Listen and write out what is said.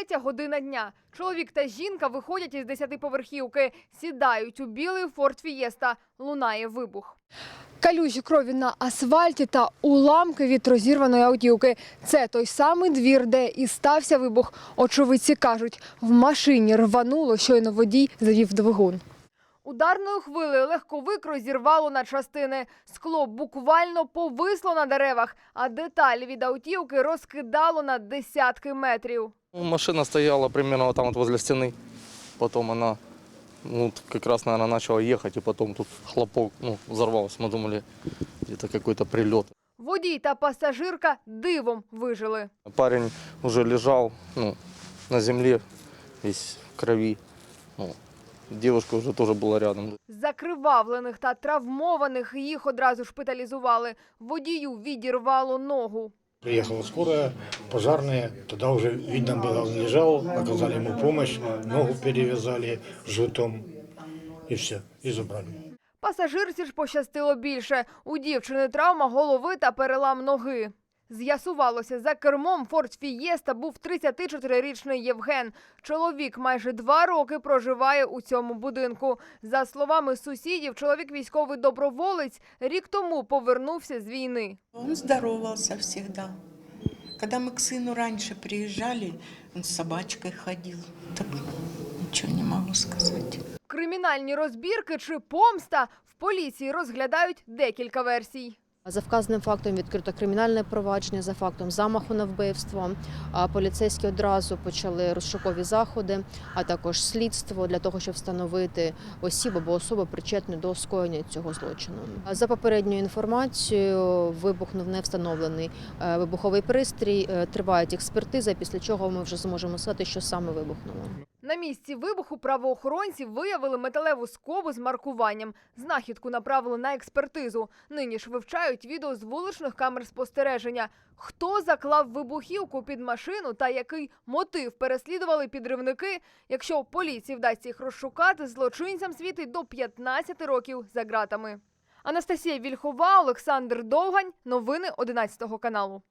Третя година дня. Чоловік та жінка виходять із десятиповерхівки, сідають у білий форт Фієста. Лунає вибух. Калюжі крові на асфальті та уламки від розірваної автівки. Це той самий двір, де і стався вибух. Очевидці кажуть, в машині рвануло, щойно водій завів двигун. Ударною хвилею легковик розірвало на частини. Скло буквально повисло на деревах, а деталі від автівки розкидало на десятки метрів. Ну, Машина стояла примерно вот там вот возле стены. Потом она, ну, вот как раз, наверное, начала ехать, и потом тут хлопок, ну, взорвался. Мы думали, это какой-то прилет. Водій та пасажирка дивом вижили. Парень уже лежал, ну, на земле, весь в крови. Ну, девушка уже тоже была рядом. Закривавлених та травмованих їх одразу шпиталізували. Водію відірвало ногу. Приехала скорая, пожарные, тогда уже видно было, он лежал, оказали ему помощь, ногу перевязали жгутом и все, и забрали. Пасажирці ж пощастило більше. У дівчини травма голови та перелам ноги. З'ясувалося, за кермом Форд Фієста був 34-річний Євген. Чоловік майже два роки проживає у цьому будинку. За словами сусідів, чоловік військовий доброволець рік тому повернувся з війни. Он здоровался всегда. Когда мы к сыну раньше приезжали, он с собачкой ходил. Так ничего не могу сказать. Кримінальні розбірки чи помста в поліції розглядають декілька версій. За вказаним фактом відкрито кримінальне провадження за фактом замаху на вбивство. Поліцейські одразу почали розшукові заходи, а також слідство для того, щоб встановити осіб або особи причетні до скоєння цього злочину. За попередньою інформацією, вибухнув невстановлений е, вибуховий пристрій. Е, Тривають експертиза, після чого ми вже зможемо сказати, що саме вибухнуло. На місці вибуху правоохоронці виявили металеву скобу з маркуванням. Знахідку направили на експертизу. Нині ж вивчають відео з вуличних камер спостереження. Хто заклав вибухівку під машину та який мотив переслідували підривники? Якщо поліції вдасться їх розшукати, злочинцям світить до 15 років за ґратами. Анастасія Вільхова, Олександр Довгань. Новини 11 каналу.